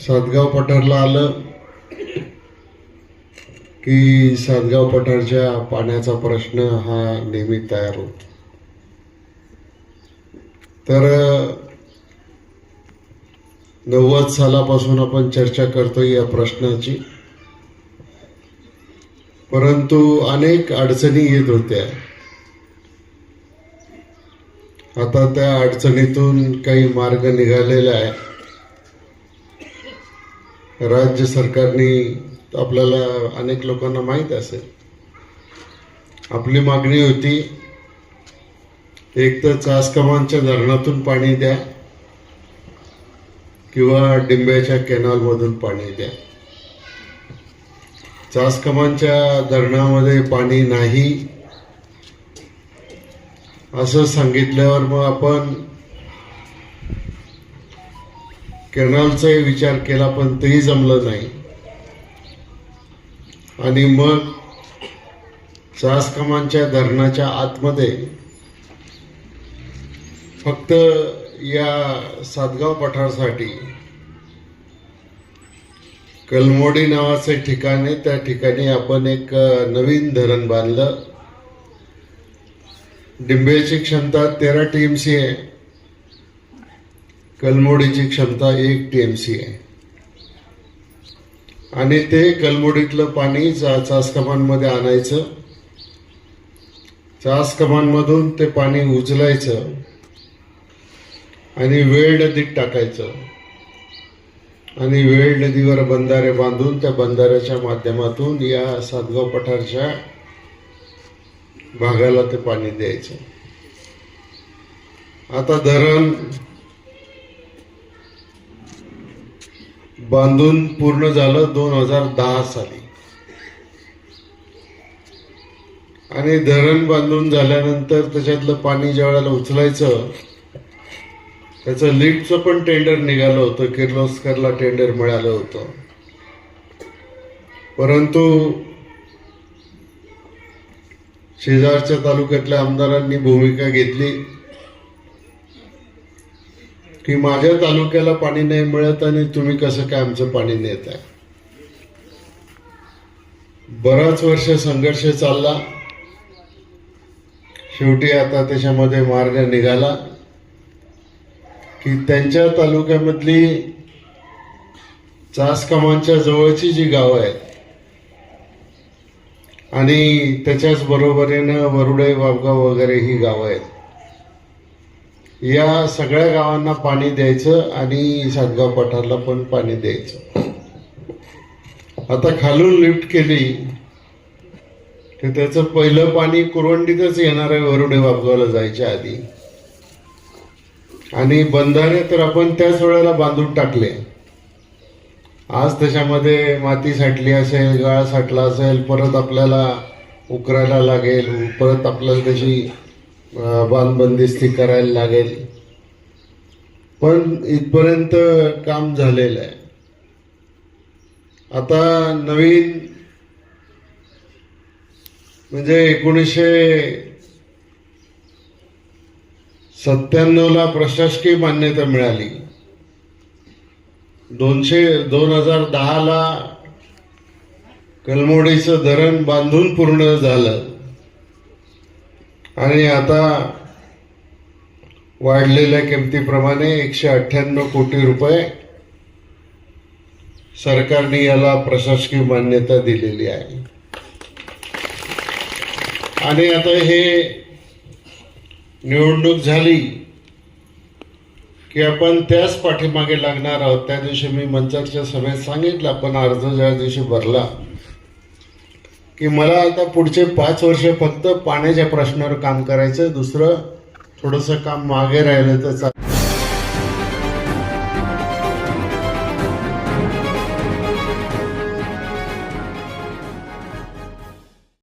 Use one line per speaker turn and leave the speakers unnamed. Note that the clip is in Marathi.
सातगाव पठारला आलं की सातगाव पठारच्या पाण्याचा प्रश्न हा नेहमी तयार होतो. तर नव्वद सालापासून आपण चर्चा करतोय या प्रश्नाची. परंतु अनेक अडचणी येत होत्या. आता त्या अडचणीतून काही मार्ग निघालेला आहे. राज्य सरकारने आपल्याला अनेक लोकांना माहीत असेल. आपली मागणी होती एक तर चासकमांच्या धरणातून पाणी द्या किंवा डिंब्याच्या कॅनॉलमधून पाणी द्या. चासकमांच्या धरणामध्ये पाणी नाही असं सांगितल्यावर मग आपण कॅनॉलचाही विचार केला पण तेही जमलं नाही. आणि मग चासकमानच्या धरणाच्या आतमध्ये फक्त या सातगाव पठारसाठी कलमोडी नावाचे ठिकाण आहे त्या ठिकाणी आपण एक नवीन धरण बांधलं. डिंबेची क्षमता तेरा टी एम सी आहे. कलमोडीची क्षमता एक टी एम सी आहे. आणि ते कलमोडीतलं पाणी चा चास कमानमध्ये आणायचं. चास कमानमधून ते पाणी उचलायचं. आणि वेळ नदीत टाकायचं. आणि वेळ नदीवर बंधारे बांधून त्या बंधाऱ्याच्या माध्यमातून या सातगाव पठारच्या भागाला ते पाणी द्यायचं. आता धरण बांधून पूर्ण झालं दोन हजार दहा साली. आणि धरण बांधून झाल्यानंतर त्याच्यातलं पाणी ज्या वेळेला उचलायचं त्याचं लिफ्टचं पण टेंडर निघालं होतं किर्लोस्करला टेंडर मिळालं होतं. परंतु शेजारच्या तालुक्यातल्या आमदारांनी भूमिका घेतली. की माझ्या तालुक्याला पाणी नाही मिळत आणि तुम्ही कसं काय आमचं पाणी नेत आहे? बराच वर्ष संघर्ष चालला. शेवटी आता त्याच्यामध्ये मार्ग निघाला. की त्यांच्या तालुक्यामधली चासकमांच्या जवळची जी गावं आहेत आणि त्याच्याच बरोबरीनं वरुडे वाबगाव वगैरे ही गावं आहेत. या सगळ्या गावांना पाणी द्यायचं आणि सातगाव पठारला पण पाणी द्यायचं. आता खालून लिफ्ट केली तर त्याचं पहिलं पाणी कुरवंडीतच येणार आहे वरुडे वाबगावला जायच्या आधी. आणि बंधारे तर आपण त्याच वेळेला बांधून टाकले. आज त्याच्यामध्ये माती साठली असेल गाळ साठला असेल परत आपल्याला उकरायला लागेल परत आपल्याला त्याची बांधबंदिस्ती करायला लागेल. पण इथपर्यंत काम झालेलं आहे. आता नवीन म्हणजे एकोणीसशे सत्त्याण्णवला प्रशासकीय मान्यता मिळाली. दोनशे दोन हजार दहाला कलमोडीचं धरण बांधून पूर्ण झालं. आणि आता वाढलेल्या किमतीप्रमाणे एकशे अठ्ठ्याण्णव कोटी रुपये सरकारने याला प्रशासकीय मान्यता दिलेली आहे. आणि आता हे निवडणूक झाली की आपण त्याच पाठीमागे लागणार आहोत. त्या दिवशी मी मंचाच्या सभेत सांगितलं आपण अर्ज ज्या दिवशी भरला की मला आता पुढचे पाच वर्ष फक्त पाण्याच्या प्रश्नावर काम करायचं दुसरं थोडंसं काम मागे राहिलं तर चालेल.